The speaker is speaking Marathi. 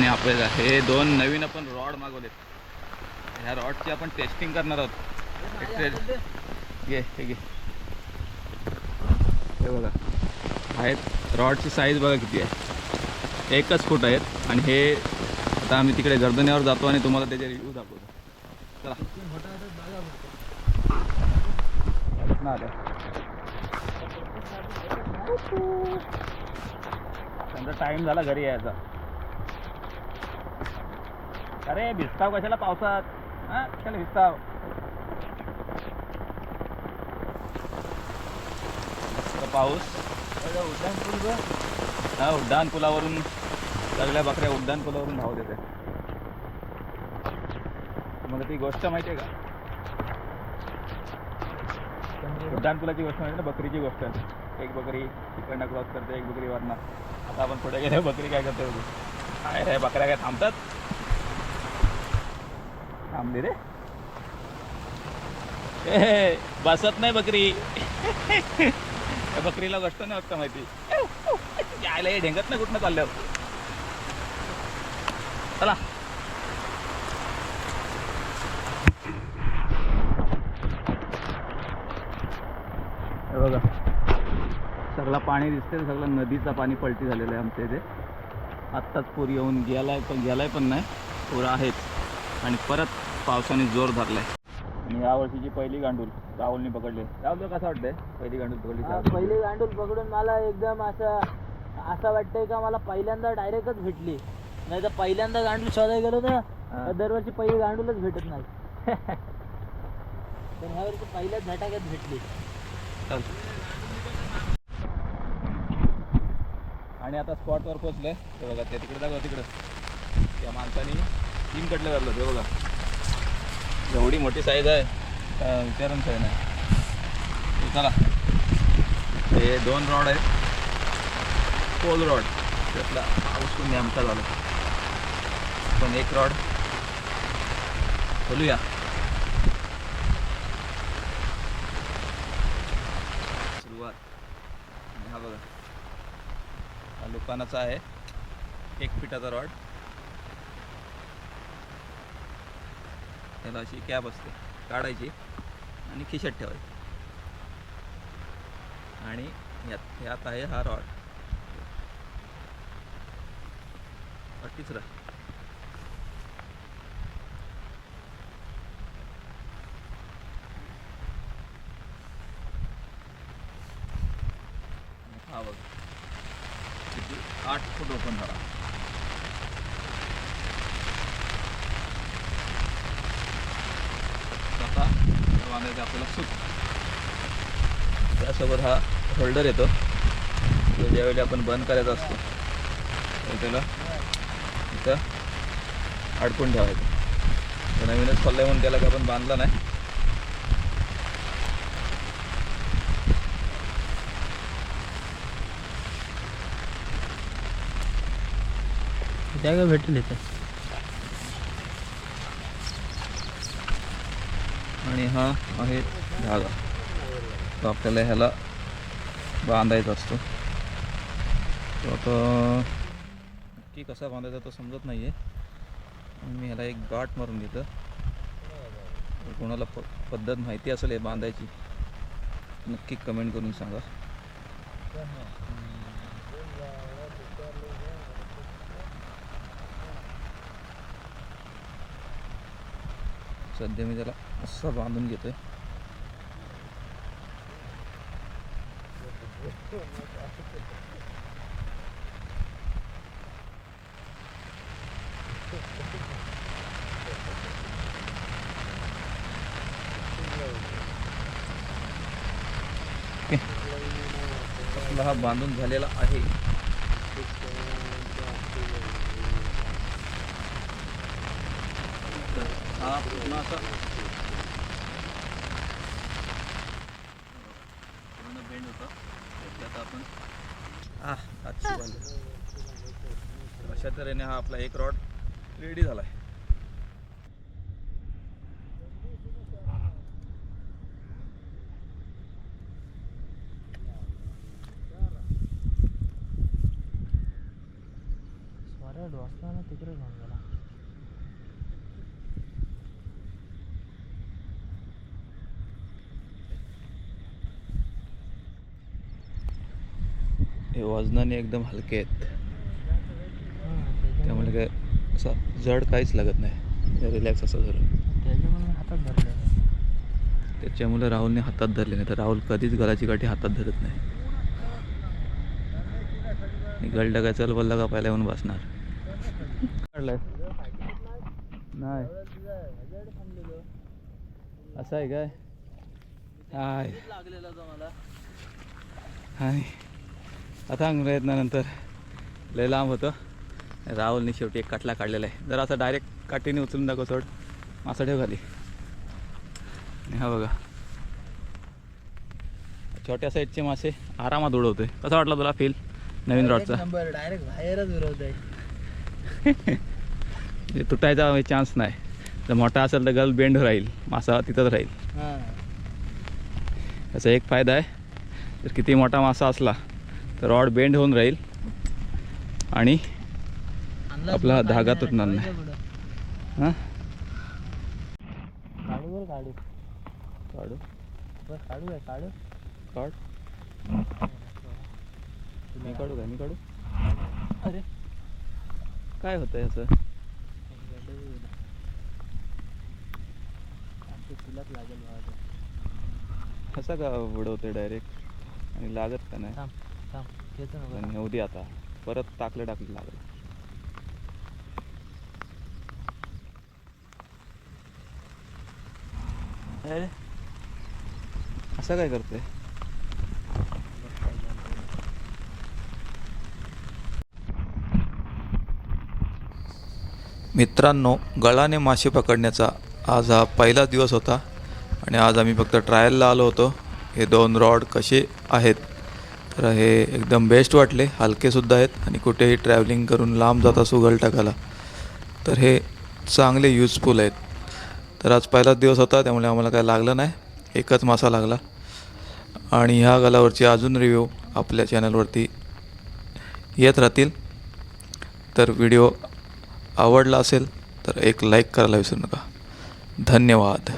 आणि आपल्याला हे दोन नवीन आपण रॉड मागवलेत. ह्या रॉडची आपण टेस्टिंग करणार आहोत. घे हे घे. हे बघा. आहेत. रॉडची साईज बघा किती आहे. एकच फूट आहेत. आणि हे आता आम्ही तिकडे गर्दनेवर जातो आणि तुम्हाला त्याचे रिव्ह्यू दाखवतो. चला. ना त्यांचा टाइम झाला घरी यायचा. अरे भिजताव कशाला पावसात? हा? कशाला भिजताव? मस्त पाऊस. हा उड्डाण पुलावरून सगळ्या बकऱ्या उड्डाण पुलावरून धावत येते. मला ती गोष्ट माहिती आहे का? उड्डाण पुलाची गोष्ट माहिती ना? बकरीची गोष्ट एक बकरी तिकडनं क्रॉस करते एक बकरी वरनं. आता आपण पुढे गेले बकरी काय करते काय रे बकऱ्या काय थांबतात? थांबली रे. ए, बसत नाही बकरी. त्या बकरीला गोष्ट नाही वाटतं माहिती. यायला हे ढेंगत नाही कुठनं चालल्यावर चला. हे बघा. सगळं पाणी दिसते सगळं नदीचं पाणी पलटी झालेलं आहे आमच्या इथे. आत्ताच पूर येऊन गेलाय पण गेलाय पण नाही. पूर आहेच. आणि परत पावसाने जोर धरलाय. आणि या वर्षीची पहिली गांडूल राहुलने पकडली. राहुल कसं वाटतंय? पहिली गांडूल पकडली? पहिली गांडूल पकडून मला एकदम असं असं वाटतंय का मला पहिल्यांदा डायरेक्टच भेटली. नाही तर पहिल्यांदा गांडूल शोधायला गेलो ना. तर दरवर्षी पहिली गांडूलच भेटत नाही. तर ह्या वर्षी पहिल्याच झटाक्यात भेटली. आणि आता स्पॉटवर पोचलोय ते बघा ते तिकडे दाखवा तिकडं. त्या माणसाने तीन कटले धरलं ते बघा. एवढी मोठी साईज आहे विचारून साईज नाही. चला. हे दोन रॉड आहेत. पोल रॉड त्यातला पाऊस पण नेमका झाला. पण एक रॉड खोलूया सुरुवात. हा बघा. हा आहे. एक फिटाचा रॉड त्याला अशी कॅप असते काढायची आणि खिशात ठेवायची. आणि यात यात आहे हा रॉड. तिसरा. हा बघ. किती? आठ फूट ओपन झाला आता बांधायचं आपल्याला. सूत त्यासोबत हा होल्डर येतो. तो ज्यावेळी आपण बंद करायचा असतो तर त्याला इथं अडकून ठेवायचं. तो नवीनच खोललाय म्हणून त्याला काय आपण बांधला नाही. त्या काय भेटेल इथे? आणि हा आहे धागा तो आपल्याला ह्याला बांधायचा असतो. तो आता नक्की कसा बांधायचा तो समजत नाही आहे मी ह्याला एक गाठ मारून घेतो कोणाला प पद्धत माहिती असेल हे बांधायची नक्की कमेंट करून सांगा. सध्या मी त्याला असं बांधून घेतोय. हा बांधून झालेला आहे तर हा पूर्ण असा पूर्ण बेंड होता. आपण बांधली अशा तऱ्हेने हा आपला एक रॉड रेडी झाला आहे. तिकडे घेऊन गेला. वजनाने एकदम हलके आहेत. त्यामुळे काय असं जड काहीच लागत नाही. रिलॅक्स असं झालं. त्याच्यामुळे राहुलने हातात धरले नाही. तर राहुल कधीच गलाची काठी हातात धरत नाही. काय चल बोलला का पहिला येऊन बसणार. नाही. असं आहे काय? हाय लागलेला तो मला हाय आता अंगप्रयत्नानंतर लय लांब होतं. राहुलने शेवटी एक कटला काढलेला आहे. जर असं डायरेक्ट काठीने उचलून दाखव सोड मासा ठेव खाली. हा बघा. छोट्या साईजचे मासे आरामात उडवतोय. कसा वाटला तुला फील नवीन रॉडचा नंबर डायरेक्ट बाहेरच म्हणजे तुटायचा चान्स नाही. जर मोठा असेल तर गल बेंड राहील. मासा तिथंच राहील. याचा एक फायदा आहे. जर किती मोठा मासा असला तर रॉड बेंड होऊन राहील. आणि आपला धागा तुटणार नाही. हां? काढू काढू. काढू काढू काढू. काढ. मी काढू काय? मी काढू? अरे. काय होतं याचं? तुलाच लागेल का बुडवते डायरेक्ट आणि लागत का नाही? थांब नको नेऊ दे आता. परत टाकलं टाकलं लागलं. अरे असं काय करते मित्रांनो गळाने मासे पकडण्याचा आज हा पहिला दिवस होता. आणि आज आम्ही फक्त ट्रायलला आलो होतो. हे दोन रॉड कसे आहेत? तर हे एकदम बेस्ट वाटले. हलकेसुद्धा आहेत आणि कुठेही ट्रॅव्हलिंग करून लांब जाता असू टाकाला तर हे चांगले यूजफुल आहेत. तर आज पहिलाच दिवस होता त्यामुळे आम्हाला काय लागलं नाही. एकच मासा लागला. आणि ह्या गलावरची अजून रिव्ह्यू आपल्या चॅनलवरती येत राहतील. तर व्हिडिओ आवडला असेल तर एक लाईक करायला विसरू नका. धन्यवाद.